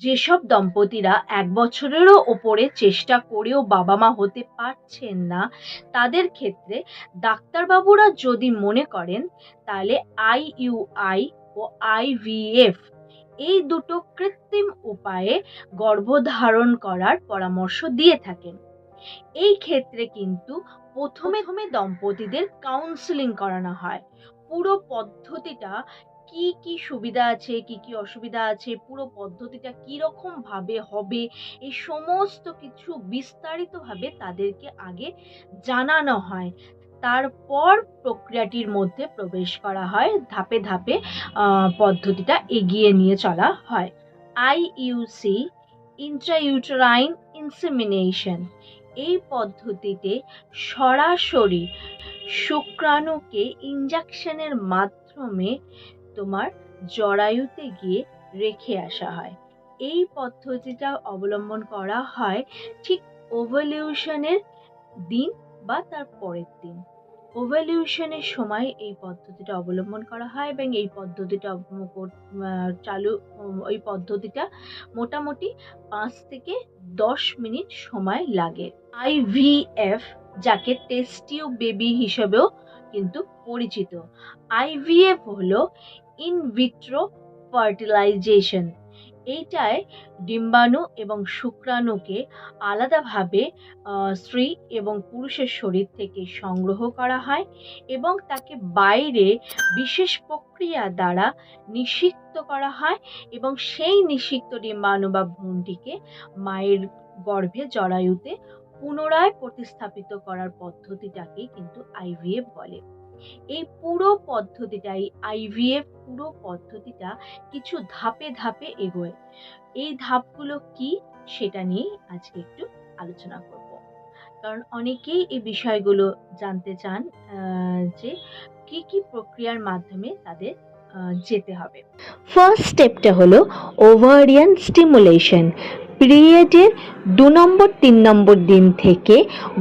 যেসব দম্পতিরা এক বছরেরও ওপরে চেষ্টা করেও বাবা মা হতে পারছেন না, তাদের ক্ষেত্রে ডাক্তারবাবুরা যদি মনে করেন, তাহলে আইইউআই ও আইভিএফ এই দুটো কৃত্রিম উপায়ে গর্ভধারণ করার পরামর্শ দিয়ে থাকেন। এই ক্ষেত্রে কিন্তু প্রথমে দম্পতিদের কাউন্সেলিং করানো হয়। পুরো পদ্ধতিটা কি কি সুবিধা আছে, কি কি অসুবিধা আছে, পুরো পদ্ধতিটা কীরকম ভাবে হবে, এই সমস্ত কিছু বিস্তারিতভাবে তাদেরকে আগে জানানো হয়। তারপর প্রক্রিয়াটির মধ্যে প্রবেশ করা হয়, ধাপে ধাপে পদ্ধতিটা এগিয়ে নিয়ে চলা হয়। আইইউসি ইন্ট্রাইউটেরাইন ইনসেমিনেশন এই পদ্ধতিতে সরাসরি শুক্রাণুকে ইঞ্জেকশনের মাধ্যমে তোমার জরায়ুতে গিয়ে রেখে আসা হয়। এই পদ্ধতিটা অবলম্বন করা হয় ঠিক ওভলিউশনের দিন বা তার পরের দিন। ওভলিউশনের সময় এই পদ্ধতিটা অবলম্বন করা হয় এবং এই পদ্ধতিটা চালু ওই পদ্ধতিটা মোটামুটি পাঁচ থেকে দশ মিনিট সময় লাগে। আইভিএফ যাকে টেস্টিউ বেবি হিসেবেও কিন্তু পরিচিত। আইভিএফ হলো ইন ভিট্রো ফার্টিলাইজেশন এইটায় ডিম্বাণু এবং শুক্রাণুকে আলাদাভাবে স্ত্রী এবং পুরুষের শরীর থেকে সংগ্রহ করা হয় এবং তাকে বাইরে বিশেষ প্রক্রিয়া দ্বারা নিষিক্ত করা হয় এবং সেই নিষিক্ত ডিম্বাণু বা ভ্রূণটিকে মায়ের গর্ভে জরায়ুতে পুনরায় প্রতিস্থাপিত করার পদ্ধতিটাকেই কিন্তু আইভিএফ বলে। এই পুরো পদ্ধতিটা এই আইভিএফ পুরো পদ্ধতিটা কিছু ধাপে ধাপে এগোয়। এই ধাপগুলো কি সেটা নিয়ে আজকে একটু আলোচনা করব। কারণ অনেকেই এই বিষয়গুলো জানতে চান যে কি কি প্রক্রিয়ার মাধ্যমে তাদের যেতে হবে। ফার্স্ট স্টেপটা হলো ওভারিয়ান স্টিমুলেশন পিরিয়ডের দু নম্বর, তিন নম্বর দিন থেকে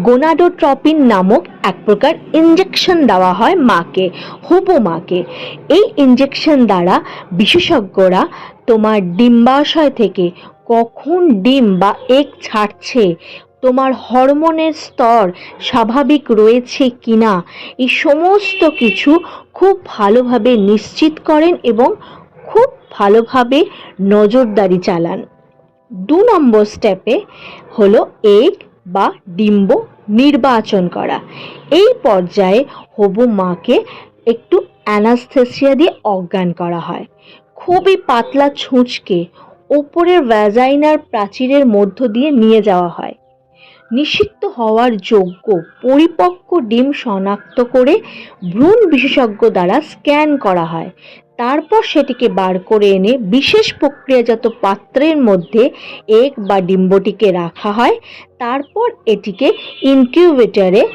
গোনাডোট্রপিন নামক এক প্রকার ইঞ্জেকশন দেওয়া হয় মাকে, হুবু মাকে। এই ইঞ্জেকশন দ্বারা বিশেষজ্ঞরা তোমার ডিম্বাশয় থেকে কখন ডিম বা এক ছাড়ছে, তোমার হরমোনের স্তর স্বাভাবিক রয়েছে কিনা, এই সমস্ত কিছু খুব ভালোভাবে নিশ্চিত করেন এবং খুব ভালোভাবে নজরদারি চালান। দু নম্বর স্টেপে হলো এগ বা ডিম্ব নির্বাচন করা। এই পর্যায়ে হবু মাকে একটু অ্যানাস্থেসিয়া দিয়ে অজ্ঞান করা হয়। খুবই পাতলা ছুঁচকে ওপরের ভ্যাজাইনার প্রাচীরের মধ্য দিয়ে নিয়ে যাওয়া হয়। নিষিদ্ধ হওয়ার যোগ্য পরিপক্ক ডিম শনাক্ত করে ভ্রূণ বিশেষজ্ঞ দ্বারা স্ক্যান করা হয়। তারপর সেটিকে বার করে এনে বিশেষ প্রক্রিয়াজাত পাত্রের মধ্যে এগ বা ডিম্বটিকে রাখা হয়। তারপর এটিকে ইনকিউবেটরে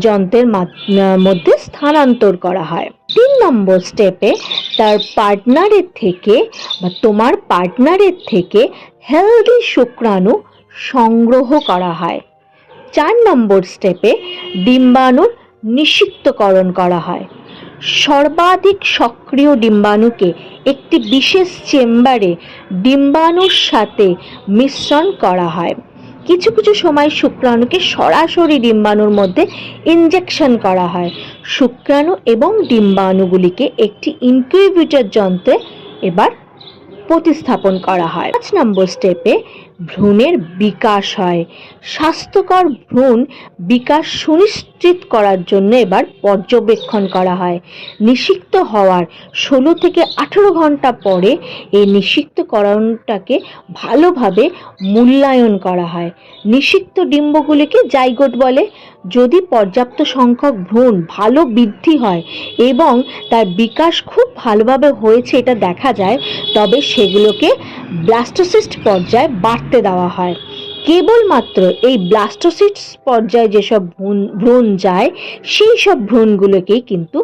যন্ত্রের মাধ- মধ্যে স্থানান্তর করা হয়। তিন নম্বর স্টেপে তার পার্টনারের থেকে বা তোমার পার্টনারের থেকে হেলদি শুক্রাণু সংগ্রহ করা হয়। চার নম্বর স্টেপে ডিম্বাণুর নিষিক্তকরণ করা হয়। সর্বাধিক সক্রিয় ডিম্বাণুকে একটি বিশেষ চেম্বারে ডিম্বাণুর সাথে মিশ্রণ করা হয়। কিছু কিছু সময় শুক্রাণুকে সরাসরি ডিম্বাণুর মধ্যে ইনজেকশন করা হয়। শুক্রাণু এবং ডিম্বাণুগুলিকে একটি ইনকিউবেটর যন্ত্রে এবার প্রতিস্থাপন করা হয়। পাঁচ নম্বর স্টেপে ভ্রূণের বিকাশ হয়। স্বাস্থ্যকর ভ্রূণ বিকাশ সুনিশ্চিত করার জন্য এবার পর্যবেক্ষণ করা হয়। নিষিক্ত হওয়ার ষোলো থেকে আঠেরো ঘণ্টা পরে এই নিষিক্তকরণটাকে ভালোভাবে মূল্যায়ন করা হয়। নিষিক্ত ডিম্বগুলিকে জাইগোট বলে। যদি পর্যাপ্ত সংখ্যক ভ্রূণ ভালো বৃদ্ধি হয় এবং তার বিকাশ খুব ভালোভাবে হয়েছে এটা দেখা যায়, তবে সেগুলোকে ব্লাস্টোসিস্ট পর্যায়ে বাড়তে দেওয়া হয়। কেবলমাত্র এই ব্লাস্টোসিস্ট পর্যায়ে যেসব ভ্রূণ যায়, সেই সব ভ্রূণগুলোকেই কিন্তু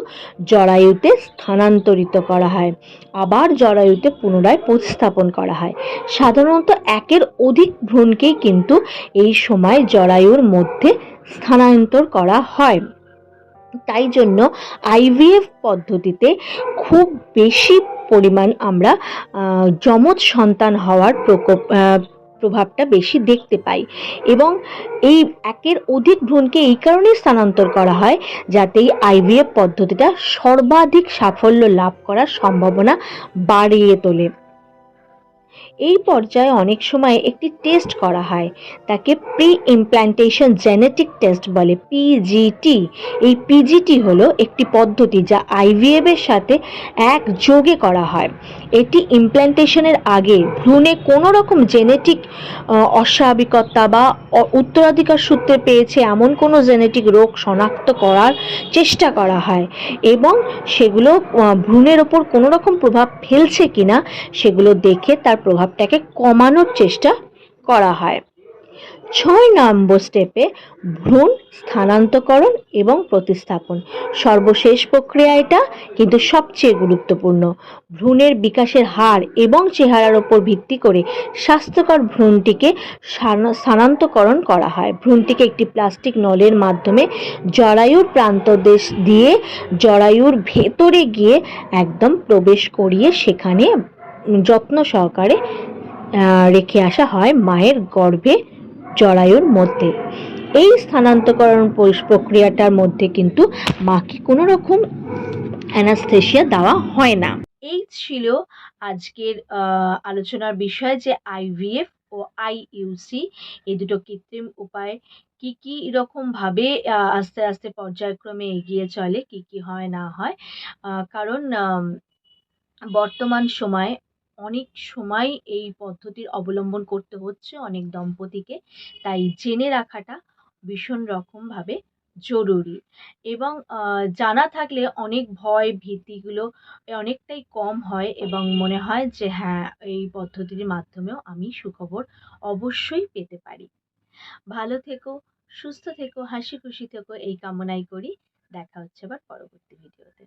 জরায়ুতে স্থানান্তরিত করা হয়। আবার জরায়ুতে পুনরায় প্রতিস্থাপন করা হয়। সাধারণত একের অধিক ভ্রূণকেই কিন্তু এই সময় জরায়ুর মধ্যে স্থানান্তর করা হয়। তাই জন্য আইভিএফ পদ্ধতিতে খুব বেশি পরিমাণ আমরা যমজ সন্তান হওয়ার প্রকোপ প্রভাবটা বেশি দেখতে পাই। এবং এই একের অধিক ভ্রূণকে এই কারণেই স্থানান্তর করা হয় যাতে এই আইভিএফ পদ্ধতিটা সর্বাধিক সাফল্য লাভ করার সম্ভাবনা বাড়িয়ে তোলে। এই পর্যায়ে অনেক সময় একটি টেস্ট করা হয়, তাকে প্রি ইমপ্ল্যান্টেশন জেনেটিক টেস্ট বলে পিজিটি এই পিজিটি হলো একটি পদ্ধতি যা আইভিএফ এর সাথে একযোগে করা হয়। এটি ইমপ্ল্যান্টেশনের আগে ভ্রূণে কোনো রকম জেনেটিক অস্বাভাবিকতা বা উত্তরাধিকার সূত্রে পেয়েছে এমন কোনো জেনেটিক রোগ শনাক্ত করার চেষ্টা করা হয় এবং সেগুলো ভ্রূণের ওপর কোনো রকম প্রভাব ফেলছে কিনা সেগুলো দেখে তার প্রভাবটাকে কমানোর চেষ্টা করা হয়। ছয় নম্বর স্টেপে ভ্রূণ স্থানান্তকরণ এবং প্রতিস্থাপন। সর্বশেষ প্রক্রিয়া এটা, কিন্তু সবচেয়ে গুরুত্বপূর্ণ। ভ্রূণের বিকাশের হার এবং চেহারার ওপর ভিত্তি করে স্বাস্থ্যকর ভ্রূণটিকে স্থানান্তকরণ করা হয়। ভ্রূণটিকে একটি প্লাস্টিক নলের মাধ্যমে জরায়ুর প্রান্তদেশ দিয়ে জরায়ুর ভেতরে গিয়ে একদম প্রবেশ করিয়ে সেখানে যত্ন সহকারে রেখে আসা হয় মায়ের গর্ভে জরায়ুর মধ্যে। এই স্থানান্তকরণ প্রক্রিয়াটার মধ্যে কিন্তু মাকে কোনো রকম অ্যানাস্থেশিয়া দেওয়া হয় না। এই ছিল আজকের আলোচনার বিষয় যে আইভিএফ ও আইইউসি এই দুটো কৃত্রিম উপায় কি কি ভাবে আস্তে আস্তে পর্যায়ক্রমে এগিয়ে চলে, কি কি হয় না হয়। কারণ বর্তমান সময়ে অনেক সময় এই পদ্ধতির অবলম্বন করতে হচ্ছে অনেক দম্পতিকে। তাই জেনে রাখাটা ভীষণ রকমভাবে জরুরি। এবং জানা থাকলে অনেক ভয়, ভীতিগুলো অনেকটাই কম হয় এবং মনে হয় যে হ্যাঁ এই পদ্ধতির মাধ্যমেও আমি সুখবর অবশ্যই পেতে পারি। ভালো থেকো, সুস্থ থেকো হাসি খুশি থেকো, এই কামনাই করি। দেখা হচ্ছে আবার পরবর্তী ভিডিওতে।